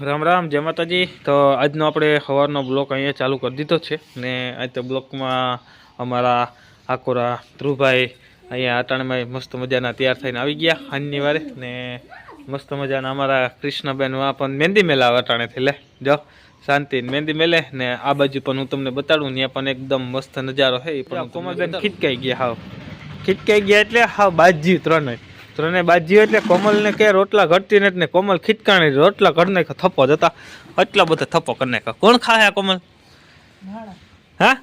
રામ રામ જય માતાજી. તો આજનો આપણે સવારનો બ્લોક અહીંયા ચાલુ કરી દીધો છે ને આજ તો બ્લોકમાં અમારા આકોરા ધ્રુવભાઈ અહીંયા અટાણમાં મસ્ત મજાના તૈયાર થઈને આવી ગયા વારે ને મસ્ત મજાના અમારા કૃષ્ણબેન આ પણ મહેંદી મેલા અટાણેથી લે જો શાંતિ મહેંદી મેલે ને આ બાજુ પણ હું તમને બતાડું ત્યાં પણ એકદમ મસ્ત નજારો છે એ પણ કોમલબેન ખીચકાઈ ગયા હાવ. ખીચકાઈ ગયા એટલે હાવ બાજી ત્રણેય. ત્રણે બાજી એટલે કોમલને કે રોટલા ઘટતી નથી ને કોમલ ખીટકાણી રોટલા કરી નાખે થપ્પો જતા એટલા બધા થપ્પો કરી નાખ્યા. કોણ ખાય આ કોમલ? હા?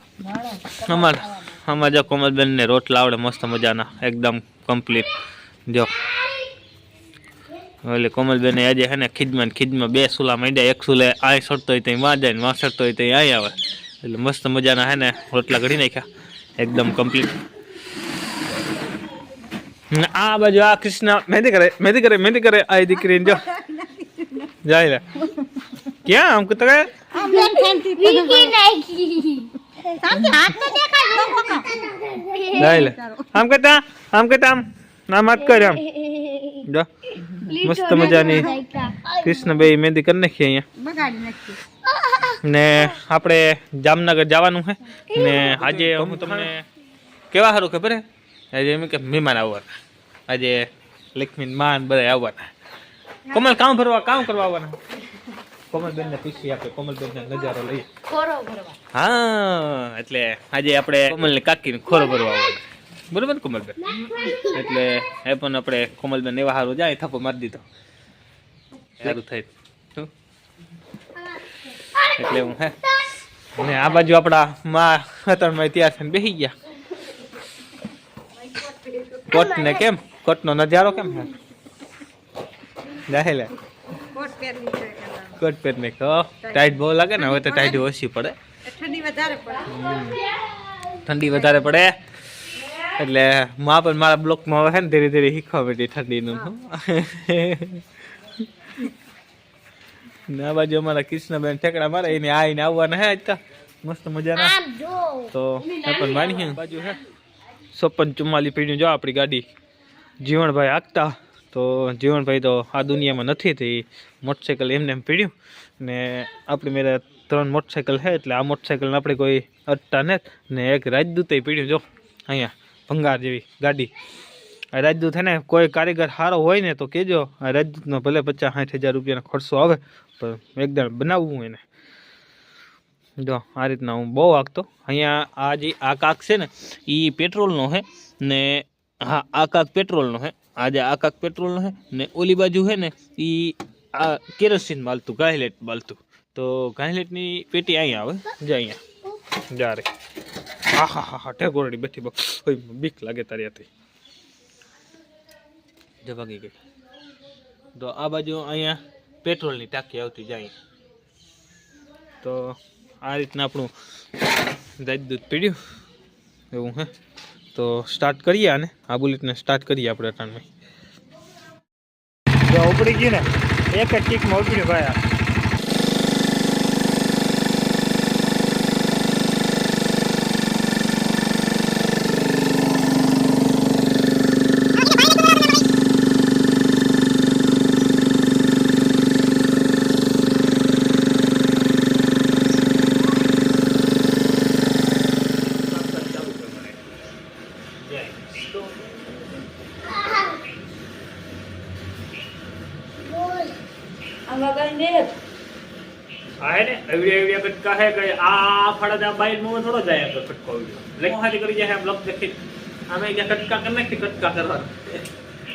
અમાર અમાર જો કોમલબેન ને રોટલા આવડે મસ્ત મજાના એકદમ કમ્પ્લીટ જો. એટલે કોમલબેન આજે હે ને ખીજમાં ખીજમાં બે સુલા માંડ્યા. એક સુલે આય સડતો હોય ત્યાં જાય ને માં સડતો હોય ત્યાં અહીં આવે. એટલે મસ્ત મજાના હે ને રોટલા ઘડી નાખ્યા. એકદમ કમ્પ્લીટ આ બાજુ આ કૃષ્ણ મહેંદી કરે મહેંદી કરે મહેંદી કરે આ દીકરીને જો જાય લે ક્યાં આમ કુતરે જાય લે આમ કહેતા આમ કહેતા આમ ના મત કર આમ જો મસ્ત મજાની કૃષ્ણ મહેંદી કરી નાખી અહીંયા ને આપણે જામનગર જવાનું છે ને આજે હું તમને કેવા સારું ખબર હે આજે એમ કે મહેમાન આવવાના. આજે લક્ષ્મી માન બધા આવવાના. કોમલ કામ ભરવા કામ કરવા આવવાના. કોમલબેન ને પૂછી આપણે કોમલબેન ને નજારો લઈએ. ખોરો ભરવા. હા એટલે આજે આપણે કોમલ ને કાકી ને ખોરો ભરવા આવવાના. બરોબર ને કોમલબેન? એટલે એ પણ આપણે કોમલબેન એવા હારું જાય થપ્પો મારી દીધો. સારું થઈ એટલે હું હે? અને આ બાજુ આપણા માં હતણમાં થઈને બેસી ગયા. કોટ ને કેમ? કોટ નો નજારો કેમ છે? જાહેલે. કોટ પહેરવી છે કોટ પહેર ને ટાઈટ બહુ લાગે ને હવે તો ટાઈટ ઓછી પડે. ઠંડી વધારે પડે. ઠંડી વધારે પડે. એટલે માં પણ મારા બ્લોકમાં હવે છે ને ધીરે ધીરે શીખવા માંડી ઠંડીનું. ને આ બાજુ અમારા કૃષ્ણબેન ઠેકડા મારે એને આવીને આવવાના હે આજ તો. મસ્ત મજાના. તો પણ માની બાજુ હે છપ્પન ચુમ્માલી પીડ્યું જો આપણી ગાડી. જીવણભાઈ હાંકતા. તો જીવણભાઈ તો આ દુનિયામાં નથી તે મોટરસાઇકલ એમને એમ પીડ્યું. ને આપણી મેરે ત્રણ મોટરસાઇકલ છે, એટલે આ મોટરસાઇકલને આપણે કોઈ અટતા ને ને એક રાજદૂતે પીડ્યું જો, અહીંયા, ભંગાર જેવી ગાડી. આ રાજદૂત હે ને, કોઈ કારીગર સારો હોય ને તો કહેજો આ રાજદૂતનો ભલે પચાસ સાઠ હજાર રૂપિયાનો ખર્ચો આવે, પણ એકદમ બનાવવું એને. જો, આ રીતના હું બહુ વાગતો. અહીંયા આ જે આ કાક છે ને એ પેટ્રોલનો છે ને, હા, આ કાક પેટ્રોલનો છે આજે આ કાક પેટ્રોલનો છે ને, ઓલી બાજુ છે ને એ આ કેરોસીન બાલતું ગાયલેટ બાલતું. તો ગાયલેટની પેટી અહીંયા આવે, જે અહીંયા. જા રે. હા હા હા હા ટેકોરડી બેઠી બહુ બીક લાગે તારી હતી જો ભાગી ગઈ. તો આ બાજુ અહીંયા પેટ્રોલની ટાંકી આવતી જાય. તો આ રીતના આપણું દાદ દૂધ પીડ્યું. એવું, હે? તો સ્ટાર્ટ કરીએ આને. આ બુલેટને સ્ટાર્ટ કરીએ આપણે અટાણમાં ઉપડી ગયું ને, એક જ કિકમાં ઉપડ્યું ભાઈ આ આ હે ને એવડી એવડી કટકા હે કે આ ફળા બાઈલમાં થોડો જાય તો કટકો એવડો લેખો હાથી કરી જાય બ્લોક લપ દેખી આમે કે કટકા કર નાખી કટકા કરવા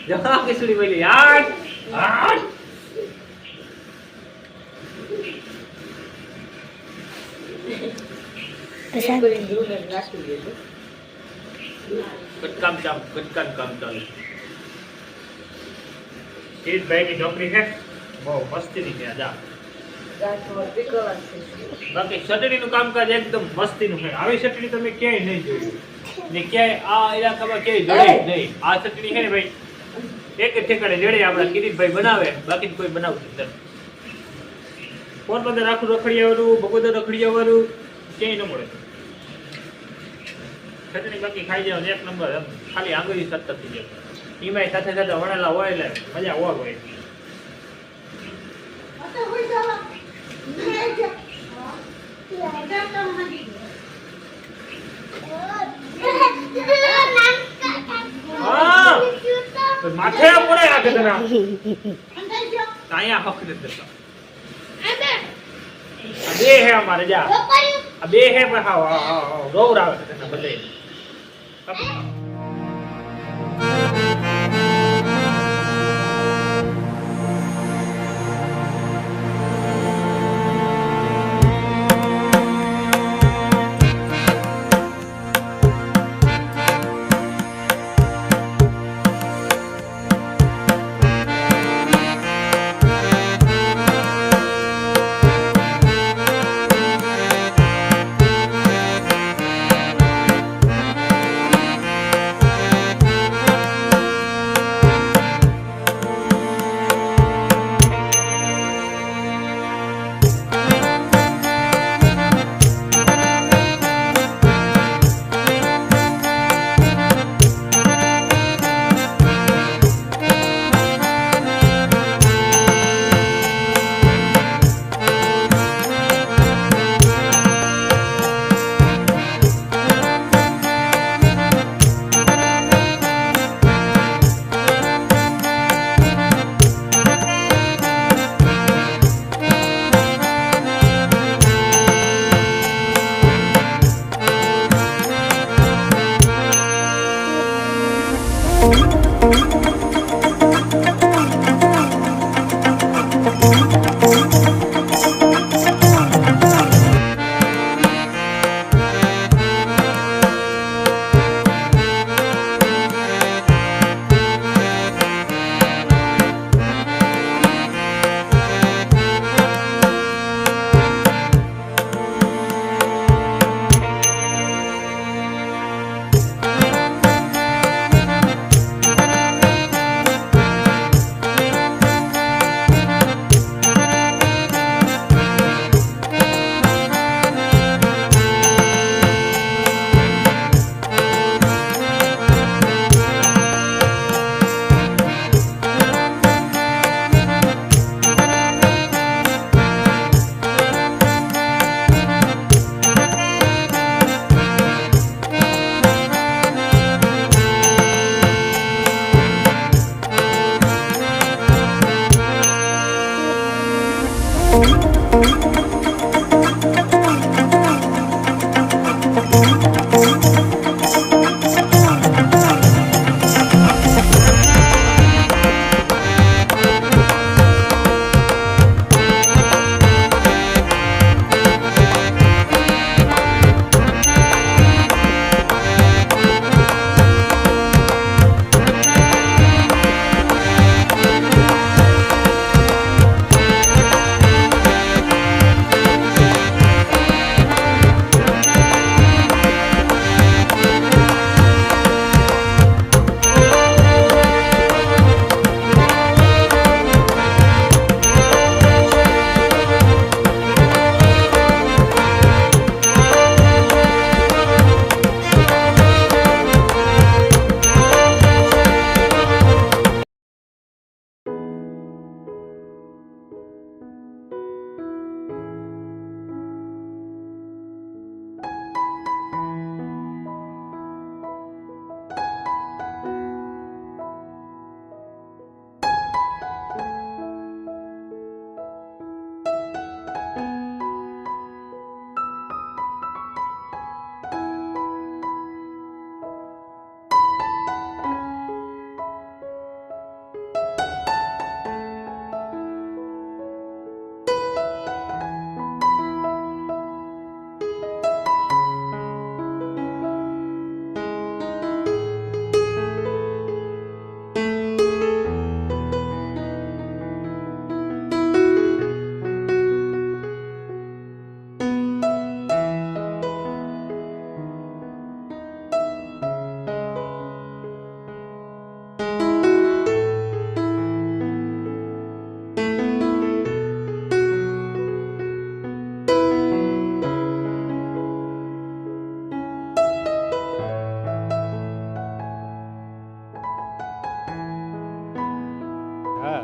જવા કિસડી બોલી યાર કટકામ ચામ કટકામ કામ ચાલુ એ ભાઈ ની નોકરી છે બહુ મસ્તી ની છે જા. બાકી ચટણીનું કામકાજ એકદમ મસ્તીનું છે. આવી ચટણી તમે ક્યાંય નહીં જોયું ને ક્યાંય આ ઇલાકામાં ક્યાંય જોઈ નહીં. આ ચટણી છે ને ભાઈ, એક ઠેકાણે જડે આપણા કિરીટભાઈ બનાવે. બાકી કોઈ બનાવતું નથી. ફોન બધા રાખું રખડિયાવાળું ભગોદર રખડિયાવાળું, ક્યાંય ન મળે. ચટણી બાકી ખાઈ જવાનું એક નંબર. ખાલી આંગળી સતત થઈ જાય. એમાંય સાથે સાથે વણેલા હોય એટલે મજા ઓર હોય તો હોય તો ના અહીંયા હક નથી દેતો. આ બે હે અમારે જા બે હે પણ રોવરાવે છે તેને બધે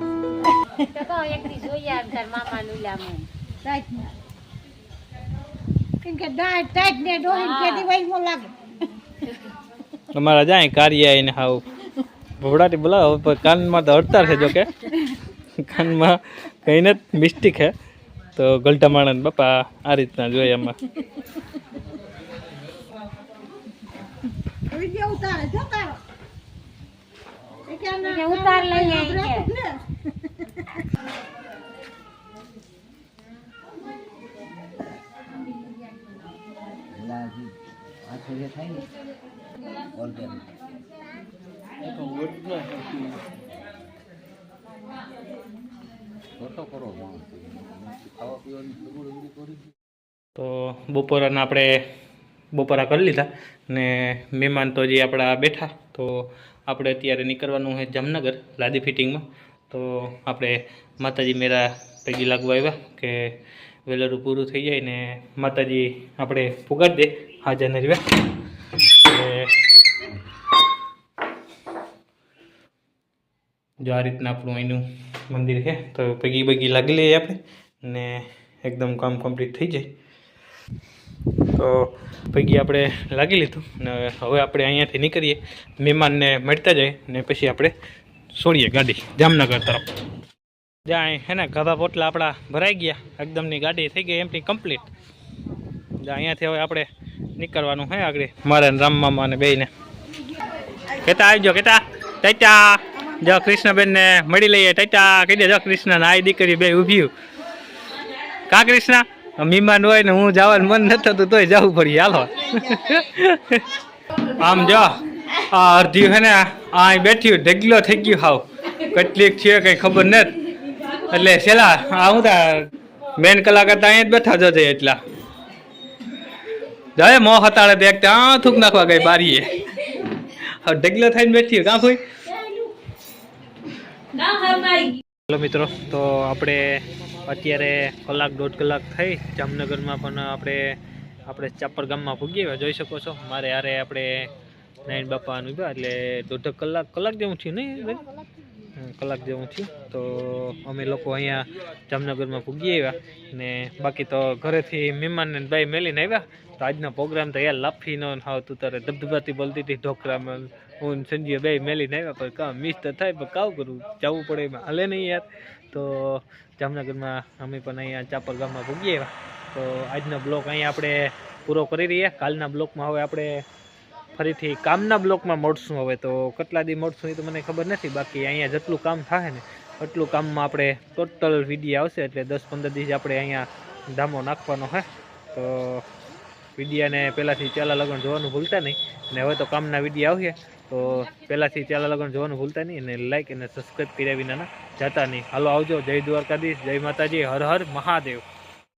હા તો કહો જોઈએ આમ તાર મામા લુલામાં કેમ કે દાળ ટાઈટ ને ડોહીને હા. ખેતી લાગે. અમારા જાય કાર્ય એને હાવ ભોડાટી બોલાવો પણ કાનમાં તો હડતાર છે જોકે કાનમાં કંઈ જ મિસ્ટેક હે તો ગલટા માણસ બાપા આ રીતના જોઈએ એમાં ઉતાર લઈ તારો એ થાય ને? કે ઉતાર લઈએ ઈ કે. આપણે ને. તો બપોરાના આપણે બપોરા કરી લીધા ને મહેમાન તો જે આપણા બેઠા. તો આપણે અત્યારે નીકળવાનું છે જામનગર લાદી ફિટિંગમાં. તો આપણે માતાજી મેરા પૈકી લાગવા આવ્યા કે વેલરું પૂરું થઈ જાય ને માતાજી આપણે પુગાડી દે. હાજર ને બે જો આ રીતના આપણું અહીંનું મંદિર છે, તો પગી બગી લાગી લઈએ આપણે ને એકદમ કામ કમ્પ્લીટ થઈ જાય. તો પૈકી આપણે લાગી લીધું ને હવે આપણે અહીંયાથી નીકળીએ. મહેમાનને મળતા જાય ને પછી આપણે છોડીએ ગાડી જામનગર તરફ. જ્યાં હે ને ગાભા પોટલા આપણા ભરાઈ ગયા. એકદમની ગાડી થઈ ગઈ, એમની કમ્પ્લીટ જ્યાં અહીંયાથી હવે આપણે નીકળવાનું હે આગળ. મારે ને રામ મામા ને બેને કેતા આવજો, કેતા? ટાટા. જો કૃષ્ણબેનને મળી લઈએ. ટાટા, કહી દે, જો કૃષ્ણ આઈ દીકરી બે ઊભી કા કૃષ્ણ? મીમાન હોય ને હું જવાનું મન ન થતું, તોય જવું પડી. હાલો. આમ જો, આ અડધી હે ને, આ બેઠી ઢગલો થઈ ગયું હાવ. કેટલીક છે કઈ ખબર નથી. એટલે છેલ્લા હું તા, મેન કલાકાર અહીંયા જ બેઠા જજે એટલા. જાય મોં હતાળે દેખ ત્યાં થૂક નાખવા ગઈ બારીએ. હવે ઢગલો થઈને બેઠી કાં કોઈ હેલો મિત્રો તો આપણે અત્યારે કલાક દોઢ કલાક થઈ. જામનગરમાં પણ આપણે આપણે ચાપર ગામમાં પૂગી ગયા જોઈ શકો છો. મારે યારે આપણે નાઈન બાપાનું એટલે દોઢ કલાક કલાક જેવું થયું નહીં કલાક જેવું થયું. તો અમે લોકો અહીંયા જામનગરમાં પૂગી આવ્યા ને બાકી તો ઘરેથી મહેમાનને ભાઈ મેલીને આવ્યા. તો આજનો પ્રોગ્રામ તો યાર લાફીનો આવતું તું તારે ધબધબાતી બોલતી હતી ઢોકરામાં હું સંજીવ બે મેલીને આવ્યા. પણ કામ મિસ તો થાય, પણ કાવ કરું? જવું પડે એમાં. હાલે નહીં યાર. તો જામનગરમાં અમે પણ અહીંયા ચાપર ગામમાં પૂગી આવ્યા. તો આજનો બ્લોક અહીંયા આપણે પૂરો કરી રહ્યા. કાલના બ્લોકમાં હવે આપણે ફરીથી કામના બ્લોકમાં મળશું હવે તો કેટલા દી મળશું એ તો મને ખબર નથી. બાકી અહીંયા જેટલું કામ થાય ને એટલું કામમાં આપણે ટોટલ વીડિયો આવશે એટલે દસ પંદર દિવસ આપણે અહીંયા ધામો નાખવાનો હે. તો વિડીયાને પહેલાંથી ચાલા લગ્ન જોવાનું ભૂલતા નહીં અને હવે તો કામના વીડિયો આવશે તો પહેલાંથી ચાલા લગન જોવાનું ભૂલતા નહીં અને લાઈક અને સબસ્ક્રાઈબ કર્યા વિનાના જતા નહીં. હાલો આવજો. જય દ્વારકાધીશ. જય માતાજી. હર હર મહાદેવ.